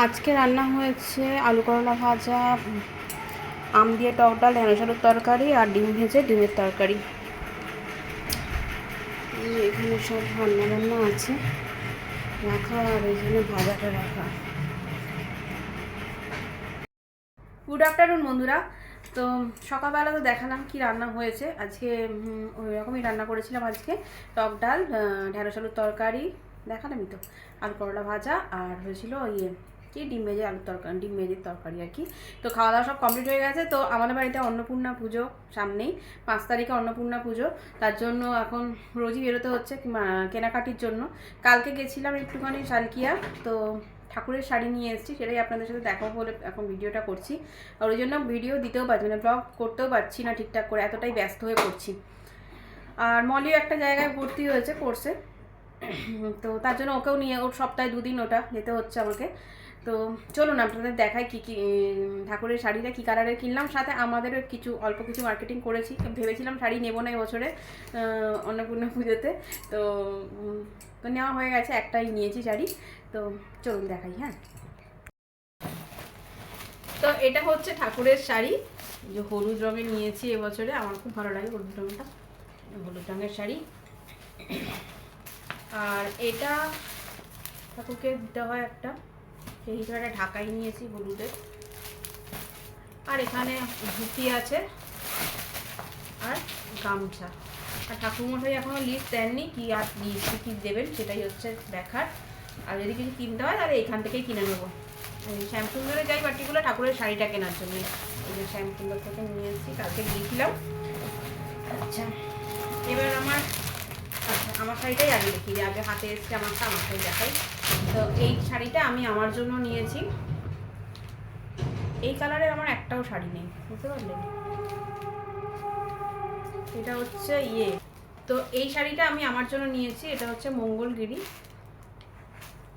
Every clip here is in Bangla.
আজকে রান্না হয়েছে আলু করলা ভাজা, আম দিয়ে টক ডাল, ঢেঁড়স আলুর তরকারি আর ডিম ভেজে ডিমের তরকারি। এখানে সব রান্না বান্না আছে। রাখা আর এখানে ভাজাটা রাখা। গুড আফটারনুন বন্ধুরা। তো সকালবেলা তো দেখালাম কি রান্না হয়েছে। আজকে ওই রকমই রান্না করেছিলাম আজকে। টক ডাল ঢেঁড়স আলুর তরকারি, দেখালামই তো। আলু করলা ভাজা আর হয়েছিল ইয়ে কি? ডিম ভেজে আলুর তরকারি ডিম ভেজের তরকারি আর কি। তো খাওয়া দাওয়া সব কমপ্লিট হয়ে গেছে। তো আমাদের বাড়িতে অন্নপূর্ণা পুজো সামনেই, পাঁচ তারিখে অন্নপূর্ণা পুজো। তার জন্য এখন রোজই বেরোতে হচ্ছে কেনাকাটির জন্য। কালকে গেছিলাম একটুখানি শালকিয়া। তো ঠাকুরের শাড়ি নিয়ে এসেছি, সেটাই আপনাদের সাথে দেখাবো বলে এখন ভিডিওটা করছি। আর ওই জন্য ভিডিও দিতেও পারছি না ব্লগ করতেও পারছি না ঠিকঠাক করে, এতটাই ব্যস্ত হয়ে পড়ছি। আর মলিও একটা জায়গায় ভর্তি হয়েছে কোর্সে তো তার জন্য ওকেও নিয়ে, ওর সপ্তাহে দুদিন ওটা যেতে হচ্ছে আমাকে। তো চলুন আপনাদের দেখাই কী কী ঠাকুরের শাড়িটা কী কালারের কিনলাম, সাথে আমাদেরও কিছু, অল্প কিছু মার্কেটিং করেছি। ভেবেছিলাম শাড়ি নেব না এবছরে অন্নপূর্ণা পুজোতে। তো তো নেওয়া হয়ে গেছে, একটাই নিয়েছি শাড়ি। তো চলুন দেখাই হ্যাঁ। তো এটা হচ্ছে ঠাকুরের শাড়ি। যে হলুদ রঙের নিয়েছি এবছরে, আমার খুব ভালো লাগে হলুদ রঙটা। হলুদ রঙের শাড়ি। আর এটা ঠাকুরকে দিতে হয় একটা। সেই হিসেবে একটা ঢাকাই নিয়েছি হলুদের। আর এখানে ধুতি আছে আর গামছা। আর ঠাকুরমশাই এখনও লিস্ট দেননি কি আর লিস্ট কী দেবেন সেটাই হচ্ছে দেখার। আর যদি কিছু কিনতে হয় তাহলে এখান থেকেই কিনে নেব। শ্যামসুন্দরে যাই পার্টিকুলার ঠাকুরের শাড়িটা কেনার জন্য। এই যে শ্যামসুন্দর থেকে নিয়ে এসেছি, কালকে গিয়েছিলাম। আচ্ছা এবার আমার আমার শাড়িটাই আগে দেখি আগে হাতে এসছে আমারটা আমার শাড়ি দেখাই। তো এই শাড়িটা আমি আমার জন্য নিয়েছি। এই কালারের আমার একটাও শাড়ি নেই, বুঝতে পারলেন এটা হচ্ছে ইয়ে। তো এই শাড়িটা আমি আমার জন্য নিয়েছি, এটা হচ্ছে মঙ্গলগিরি।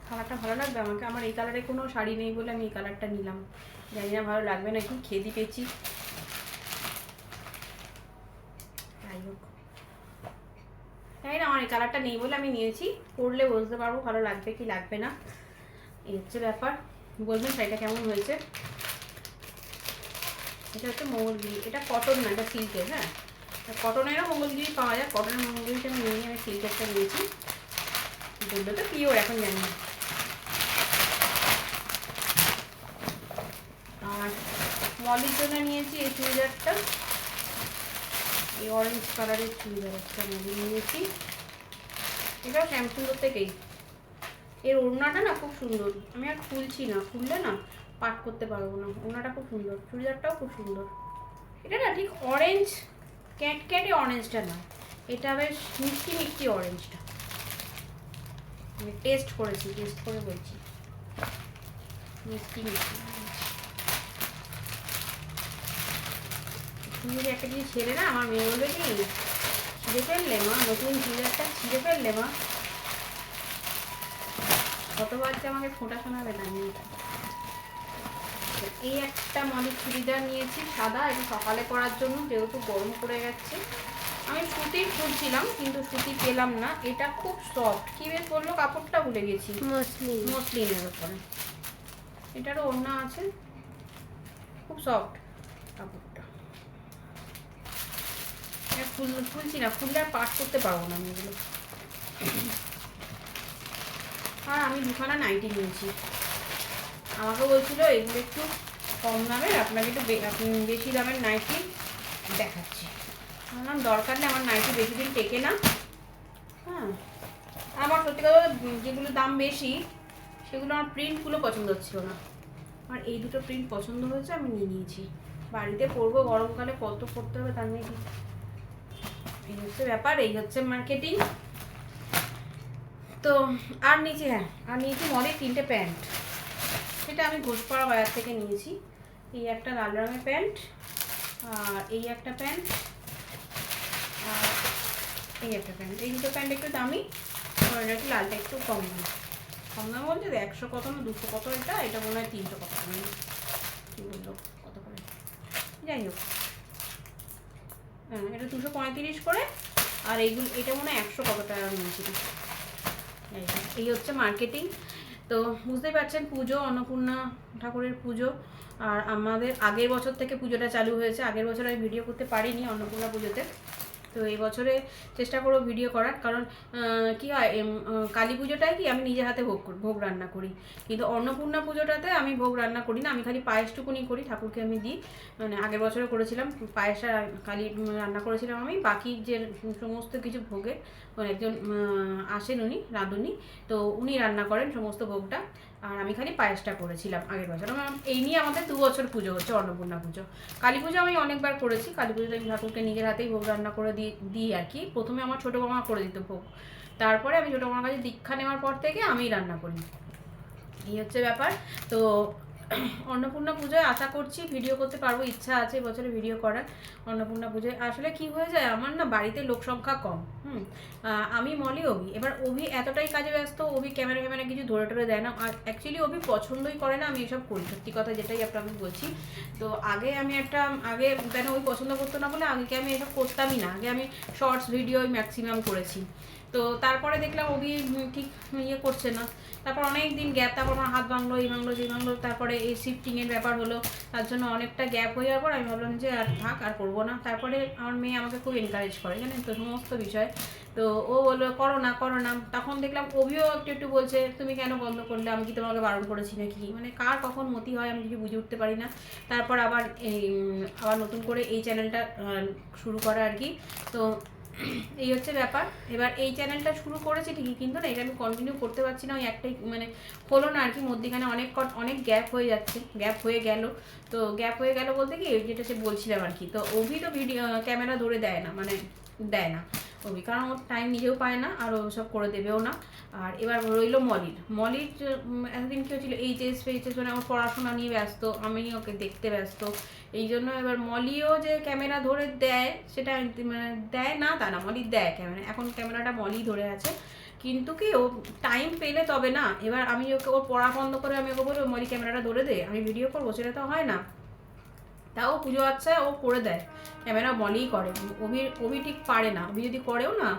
কালারটা ভালো লাগবে আমাকে? আমার এই কালারে কোনো শাড়ি নেই বলে আমি এই কালারটা নিলাম। জানি না ভালো লাগবে নাকি খেদি পেয়েছি যাই হোক জানি না? আমার এই কালারটা নেই বলে আমি নিয়েছি। পরলে বুঝতে পারব ভালো লাগবে কি লাগবে না। এই হচ্ছে ব্যাপার। বলবেন শাড়িটা কেমন হয়েছে? এটা হচ্ছে মঙ্গলগিরি। এটা কটন না, এটা সিল্কের হ্যাঁ? কটনেরও মঙ্গলগিরি পাওয়া যায়। কটনের মঙ্গলগিরিটা আমি নিয়ে, আমি সিল্কেরটা নিয়েছি। বলল তো পিওর এখন জানি। না আর মলির জন্য নিয়েছি এই চুড়িদারটা। এই অরেঞ্জ কালারের চুড়িদার একটা মলি নিয়েছি। এটাও শ্যামসুন্দর থেকেই। এর ওড়নাটা না খুব সুন্দর। আমি আর খুলছি না। খুললে না পাট করতে পারব না। ওড়নাটা খুব সুন্দর। চুড়িদারটাও খুব সুন্দর। এটা না ঠিক অরেঞ্জ ক্যাট ক্যাটে অরেঞ্জটা না। এটা বেশ মিষ্টি মিষ্টি অরেঞ্জটা আমি টেস্ট করেছি টেস্ট করে বলছি। মিষ্টি মিষ্টি তুমি যদি একটা জিনিস ছেড়ে না আমার মেয়ে বলবে কি ছিঁড়ে ফেললে মা নতুন চুড়িদারটা ছিঁড়ে ফেললে মা। কতবার যে আমাকে ফোঁটা শোনাবে না এই একটা মলির চুড়িদার নিয়েছি সাদা এটা সকালে পরার জন্য যেহেতু গরম পড়ে গেছে। আমি সুতির খুঁজছিলাম কিন্তু সুতি পেলাম না এটা খুব সফট কি বেশ বলল? কাপড়টা ভুলে গেছি। মসলিন। মসলিনের ওপরে। এটারও ওড়না আছে। খুব সফট কাপড়টা। ফুল ফুলছি না ফুললে আর পাট করতে পারব না আমি এগুলো। আর আমি দুখানা নাইটি নিয়েছি আমাকে বলছিল, এগুলো একটু কম দামের, আপনাকে একটু বেশি দামের নাইটি দেখাচ্ছি। আমার দরকার নেই, আমার নাইটি বেশি দিন টেকে না। হ্যাঁ আমার সত্যি কথা যেগুলো দাম বেশি, সেগুলো আমার প্রিন্টগুলো পছন্দ হচ্ছিল না। আমার এই দুটো প্রিন্ট পছন্দ হয়েছে, আমি নিয়ে নিয়েছি। বাড়িতে পরবো, গরমকালে কত পরতে হবে তার নিয়ে হচ্ছে ব্যাপার, এই হচ্ছে মার্কেটিং তো, আর নিচে হ্যাঁ আর নিয়েছি মলের তিনটে প্যান্ট। সেটা আমি ঘোষপাড়া বাজার থেকে নিয়েছি। এই একটা লাল রঙের প্যান্ট, আর এই একটা প্যান্ট, আর এই একটা প্যান্ট। এই দুটো প্যান্ট একটু দামি একটু লালটা একটু কম দাম। কম দাম বলতে একশো কত না দুশো কত এটা এটা মনে হয় তিনশো কত বলল? কত করে? যাই হোক। হ্যাঁ এটা দুশো পঁয়ত্রিশ করে, আর এইগুলো এটা মনে হয় একশো কত টাকা নিয়েছিল এই এই হচ্ছে মার্কেটিং তো বুঝতেই পারছেন, পুজো, অন্নপূর্ণা ঠাকুরের পুজো, আর আমাদের আগের বছর থেকে পুজোটা চালু হয়েছে। আগের বছর আমি ভিডিও করতে পারিনি অন্নপূর্ণা পুজোতে। তো এই বছরে চেষ্টা করব ভিডিও করার। কারণ কি হয় কালী পুজোটায় কি আমি নিজের হাতে ভোগ ভোগ রান্না করি। কিন্তু অন্নপূর্ণা পুজোটাতে আমি ভোগ রান্না করি না, আমি খালি পায়েসটুকুনি করি, ঠাকুরকে আমি দিই। মানে আগের বছরে করেছিলাম, পায়েসটা কালী রান্না করেছিলাম আমি। বাকি যে সমস্ত কিছু ভোগে মানে একজন আসেন উনি, রাঁধুনি। তো উনি রান্না করেন সমস্ত ভোগটা। আর আমি খালি পায়েসটা করেছিলাম আগের বছর। এই নিয়ে আমাদের দু বছর পুজো হচ্ছে, অন্নপূর্ণা পুজো। কালী পুজো আমি অনেকবার করেছি। কালী পুজোতে আমি ঠাকুরকে নিজের হাতেই ভোগ রান্না করে দিই দিই আর কি। প্রথমে আমার ছোটো মামা করে দিত ভোগ। তারপরে আমি ছোটো মামার কাছে দীক্ষা নেওয়ার পর থেকে আমিই রান্না করি। এই হচ্ছে ব্যাপার। তো অন্নপূর্ণা পুজোয় আশা করছি ভিডিও করতে পারব, ইচ্ছা আছে বছরে ভিডিও করার অন্নপূর্ণা পুজোয়। আসলে কি হয়ে যায়, আমার না বাড়িতে লোক সংখ্যা কম, হুম? আমি মলি অভি। এবার অভি এতটাই কাজে ব্যস্ত, অভি ক্যামেরা ক্যামেরা কিছু ধরে টরে দেয় না। আর অ্যাকচুয়ালি অভি পছন্দই করে না, আমি এসব করি। সত্যি কথা যেটাই আপনাকে বলছি। তো আগে আমি একটা, আগে কেন ওই পছন্দ করতো না বলে আগে আমি এসব করতামই না। আগে আমি শর্টস ভিডিও ম্যাক্সিমাম করেছি। তো তারপরে দেখলাম অভি ঠিক ইয়ে করছে না। তারপর অনেক দিন গ্যাপ তারপর আমার হাত ভাঙলো, এই ভাঙলো যে ভাঙলো, তারপরে এই শিফটিংয়ের ব্যাপার হলো, তার জন্য অনেকটা গ্যাপ হয়ে যাওয়ার পর আমি ভাবলাম যে আর থাক, আর করব না। তারপরে আমার মেয়ে আমাকে খুব এনকারেজ করে, জানেন তো, সমস্ত বিষয়। তো ও বলল, করো না করো না। তখন দেখলাম অভিও একটু একটু বলছে, তুমি কেন বন্ধ করলে? আমি কি তোমাকে বারণ করেছি নাকি? মানে কার কখন মতি হয়, আমি কিছু বুঝে উঠতে পারি না। তারপর আবার এই, আবার নতুন করে এই চ্যানেলটা শুরু করা আর কি। তো এই হচ্ছে ব্যাপার। এবার এই চ্যানেলটা শুরু করেছি ঠিকই, কিন্তু না এটা আমি কন্টিনিউ করতে পারছি না, ওই একটাই মানে হলো না আর কি, মধ্যিখানে অনেক অনেক গ্যাপ হয়ে যাচ্ছে গ্যাপ হয়ে গেল। তো গ্যাপ হয়ে গেল বলতে কি যেটা সে বলছিলাম আর কি, তো অভি তো ভিডিও ক্যামেরা ধরে দেয় না মানে দেয় না। অভি কারণ ওর টাইম নিজেও পায় না আর ও সব করে দেবেও না। আর এবার রইল মলির। মলির এতদিন কি হচ্ছিল এইচএস ফেইচএস মানে আমার পড়াশোনা নিয়ে ব্যস্ত, আমি ওকে দেখতে ব্যস্ত। এই জন্য এবার মলিও যে ক্যামেরা ধরে দেয়, সেটা মানে দেয় না, তা না মলি দেয় ক্যামেরা। এখন ক্যামেরাটা মলি ধরে আছে। কিন্তু কি, ও টাইম পেলে তবে না। এবার আমি ওকে, ওর পড়া বন্ধ করে আমি ওকে বলব মলি, ক্যামেরাটা ধরে দে, আমি ভিডিও করব। সেটা তো হয় না। তাও পুজো আচ্ছা ও করে দেয়। ক্যামেরা বলেই করে। অভি অভি ঠিক পারে না। অভি যদি করেও না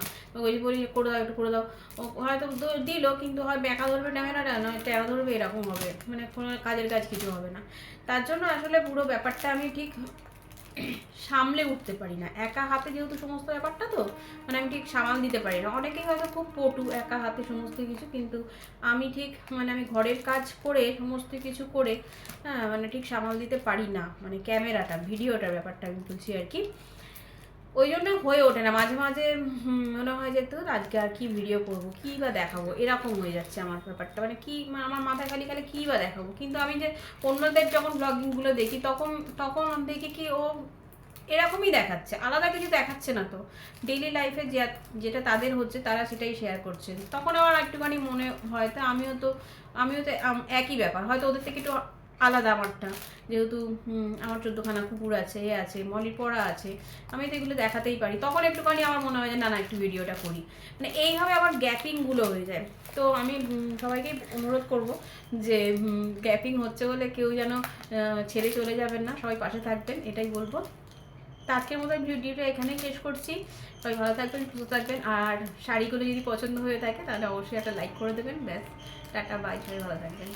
ওই বলি করে দাও একটু করে দাও ও হয়তো দিল, কিন্তু হয় ব্যাকা ধরবে ক্যামেরাটা, নয় টেরা ধরবে, এরকম হবে। মানে কোনো কাজের কাজ কিছু হবে না। তার জন্য আসলে পুরো ব্যাপারটা আমি ঠিক সামলে উঠতে পারি না। একা হাতে যেহেতু সমস্ত ব্যাপারটা তো মানে আমি ঠিক সামাল দিতে পারি না। অনেকেই হয়তো খুব পটু, একা হাতে সমস্ত কিছু, কিন্তু আমি ঠিক মানে আমি ঘরের কাজ করে সমস্ত কিছু করে হ্যাঁ মানে ঠিক সামাল দিতে পারি না। মানে ক্যামেরাটা, ভিডিওটার ব্যাপারটা আমি বলছি আর কি। ওই জন্য হয়ে ওঠে না। মাঝে মাঝে মনে হয় যে তো আজকে আর কি ভিডিও করব, কী বা দেখাবো? এরকম হয়ে যাচ্ছে আমার ব্যাপারটা। মানে কি আমার মাথায় খালি খালি কী বা দেখাবো? কিন্তু আমি যে অন্যদের যখন ব্লগিংগুলো দেখি, তখন তখন দেখি কি ও এরকমই দেখাচ্ছে। আলাদা কিছু দেখাচ্ছে না তো। ডেইলি লাইফে যে, যেটা তাদের হচ্ছে, তারা সেটাই শেয়ার করছে। তখন আবার একটুখানি মনে হয় তো, আমিও তো আমিও তো একই ব্যাপার। হয়তো ওদের থেকে একটু আলাদা আমারটা। যেহেতু আমার চোদ্দখানা কুকুর আছে, এ আছে মলির পড়া আছে, আমি তো এগুলো দেখাতেই পারি। তখন একটুখানি আমার মনে হয় যে, না না, একটু ভিডিওটা করি। মানে এইভাবে আমার গ্যাপিংগুলো হয়ে যায়। তো আমি সবাইকে অনুরোধ করব যে গ্যাপিং হচ্ছে বলে কেউ যেন ছেড়ে চলে যাবেন না, সবাই পাশে থাকবেন, এটাই বলব। তো আজকের মতো ভিডিওটা এখানেই শেষ করছি। সবাই ভালো থাকবেন, সুস্থ থাকবেন, আর শাড়িগুলো যদি পছন্দ হয়ে থাকে, তাহলে অবশ্যই একটা লাইক করে দেবেন। ব্যাস, টাটা বাই সবাই ভালো থাকবেন।